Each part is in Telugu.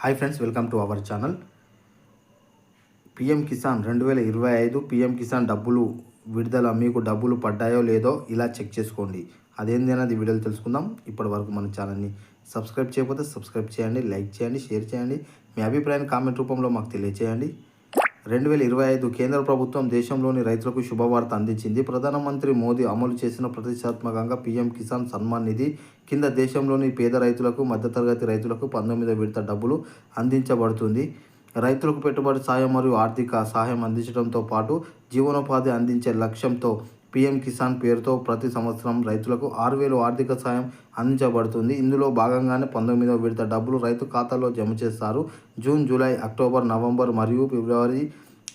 Hi friends welcome to our channel PM Kisan రెండు వేల ఇరవై ఐదు పిఎం కిసాన్ డబ్బులు విడుదల మీకు డబ్బులు పడ్డాయో లేదో ఇలా చెక్ చేసుకోండి. అదేంది అనేది వీడియోలు తెలుసుకుందాం. ఇప్పటి వరకు మన ఛానల్ని సబ్స్క్రైబ్ చేయకపోతే సబ్స్క్రైబ్ చేయండి లైక్ చేయండి షేర్ చేయండి. మీ అభిప్రాయాన్ని కామెంట్ రూపంలో మాకు తెలియచేయండి. రెండు వేల ఇరవై ఐదు కేంద్ర ప్రభుత్వం దేశంలోని రైతులకు శుభవార్త అందించింది. ప్రధానమంత్రి మోదీ అమలు చేసిన ప్రతిష్టాత్మకంగా పీఎం కిసాన్ సన్మాన్ నిధి కింద దేశంలోని పేద రైతులకు మధ్యతరగతి రైతులకు పంతొమ్మిదో విడత డబ్బులు అందించబడుతుంది. రైతులకు పెట్టుబడి సాయం మరియు ఆర్థిక సహాయం అందించడంతో పాటు జీవనోపాధి అందించే లక్ష్యంతో పీఎం కిసాన్ పేరుతో ప్రతి సంవత్సరం రైతులకు ఆరు వేలు ఆర్థిక సాయం అందించబడుతుంది. ఇందులో భాగంగానే పంతొమ్మిదవ విడత డబ్బులు రైతు ఖాతాలో జమ చేస్తారు. జూన్ జూలై అక్టోబర్ నవంబర్ మరియు ఫిబ్రవరి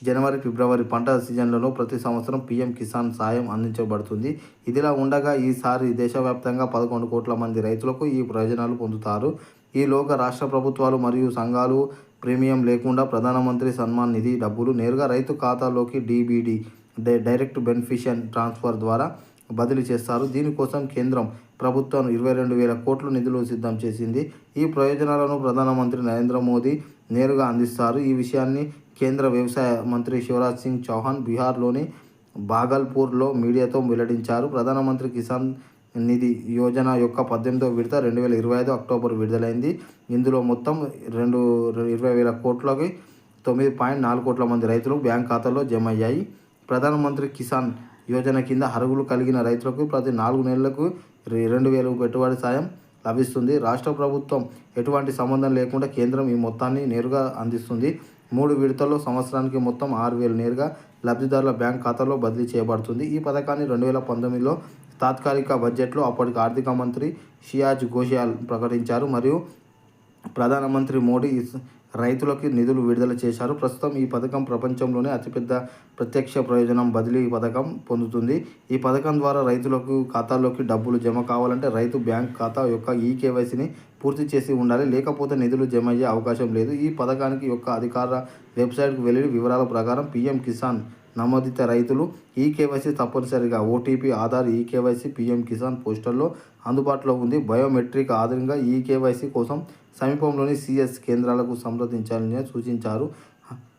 జనవరి ఫిబ్రవరి పంట సీజన్లలో ప్రతి సంవత్సరం పీఎం కిసాన్ సాయం అందించబడుతుంది. ఇదిలా ఉండగా ఈసారి దేశవ్యాప్తంగా పదకొండు కోట్ల మంది రైతులకు ఈ ప్రయోజనాలు పొందుతారు. ఈలోగా రాష్ట్ర ప్రభుత్వాలు మరియు సంఘాలు ప్రీమియం లేకుండా ప్రధానమంత్రి సన్మాన్ నిధి డబ్బులు నేరుగా రైతు ఖాతాలోకి డీబీడీ డైరెక్ట్ బెనిఫిషియన్ ట్రాన్స్ఫర్ ద్వారా బదిలీ చేస్తారు. దీనికోసం కేంద్రం ప్రభుత్వం ఇరవై రెండు వేల కోట్ల నిధులు సిద్ధం చేసింది. ఈ ప్రయోజనాలను ప్రధానమంత్రి నరేంద్ర మోదీ నేరుగా అందిస్తారు. ఈ విషయాన్ని కేంద్ర వ్యవసాయ మంత్రి శివరాజ్ సింగ్ చౌహాన్ బీహార్లోని బాగల్పూర్లో మీడియాతో వెల్లడించారు. ప్రధానమంత్రి కిసాన్ నిధి యోజన యొక్క పద్దెనిమిదో విడత రెండు వేల ఇరవై ఐదు అక్టోబర్ విడుదలైంది. ఇందులో మొత్తం రెండు ఇరవై వేల కోట్లకి తొమ్మిది పాయింట్ నాలుగు కోట్ల మంది రైతులు బ్యాంక్ ఖాతాలో జమ అయ్యాయి. ప్రధానమంత్రి కిసాన్ యోజన కింద అర్హులు కలిగిన రైతులకు ప్రతి నాలుగు నెలలకు రెండు వేలు పెట్టుబడి సాయం లభిస్తుంది. రాష్ట్ర ప్రభుత్వం ఎటువంటి సంబంధం లేకుండా కేంద్రం ఈ మొత్తాన్ని నేరుగా అందిస్తుంది. మూడు విడతల్లో సంవత్సరానికి మొత్తం ఆరు వేలు నేరుగా లబ్ధిదారుల బ్యాంక్ ఖాతాలో బదిలీ చేయబడుతుంది. ఈ పథకాన్ని రెండు వేల పంతొమ్మిదిలో తాత్కాలిక బడ్జెట్లో అప్పటికి ఆర్థిక మంత్రి షియాజ్ ఘోషియాల్ ప్రకటించారు. మరియు ప్రధానమంత్రి మోడీ రైతులకు నిధులు విడుదల చేశారు. ప్రస్తుతం ఈ పథకం ప్రపంచంలోనే అతిపెద్ద ప్రత్యక్ష ప్రయోజనం బదిలీ పథకం పొందుతుంది. ఈ పథకం ద్వారా రైతులకు ఖాతాల్లోకి డబ్బులు జమ కావాలంటే రైతు బ్యాంక్ ఖాతా యొక్క ఈ కేవైసీని పూర్తి చేసి ఉండాలి. లేకపోతే నిధులు జమ అయ్యే అవకాశం లేదు. ఈ పథకానికి యొక్క అధికార వెబ్సైట్కు వెళ్ళి వివరాల ప్రకారం పీఎం కిసాన్ నమోదిత రైతులు ఈ కేవైసీ తప్పనిసరిగా ఓటీపీ ఆధార్ ఈ కేవైసీ పీఎం కిసాన్ పోస్టర్లో అందుబాటులో ఉంది. బయోమెట్రిక్ ఆధారంగా ఈ కేవైసీ కోసం సమీపంలోని సిఎస్ కేంద్రాలకు సంప్రదించాలని సూచించారు.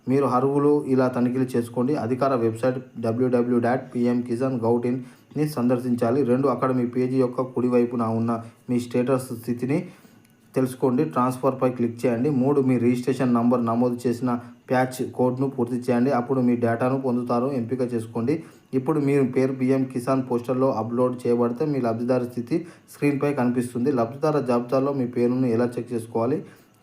మీరు అరువులు ఇలా తనిఖీలు చేసుకోండి. అధికార website W W dot PM Kisan gov ఇన్ని సందర్శించాలి. రెండు అక్కడ మీ పేజీ యొక్క కుడివైపున ఉన్న మీ స్టేటస్ స్థితిని తెలుసుకోండి. ట్రాన్స్ఫర్పై క్లిక్ చేయండి. మూడు మీ రిజిస్ట్రేషన్ నంబర్ నమోదు చేసిన ప్యాచ్ కోడ్ను పూర్తి చేయండి. అప్పుడు మీ డేటాను పొందుతారు. ఎంపిక చేసుకోండి. ఇప్పుడు మీ పేరు పిఎం కిసాన్ పోస్టర్లో అప్లోడ్ చేయబడితే మీ లబ్ధిదారు స్థితి స్క్రీన్పై కనిపిస్తుంది. లబ్ధిదారు జాబితాలో మీ పేరును ఎలా చెక్ చేసుకోవాలి?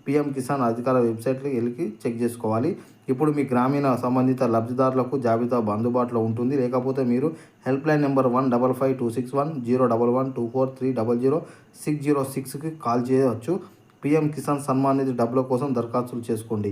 పిఎం కిసాన్ అధికార వెబ్సైట్కి వెళ్ళి చెక్ చేసుకోవాలి. ఇప్పుడు మీ గ్రామీణ సంబంధిత లబ్ధిదారులకు జాబితా అందుబాటులో ఉంటుంది. లేకపోతే మీరు help line number one double five two six one zero double one two four three double zero six zero సిక్స్కి కాల్ చేయవచ్చు. పిఎం కిసాన్ సన్మాన్ నిధి డబ్బుల కోసం దరఖాస్తులు చేసుకోండి.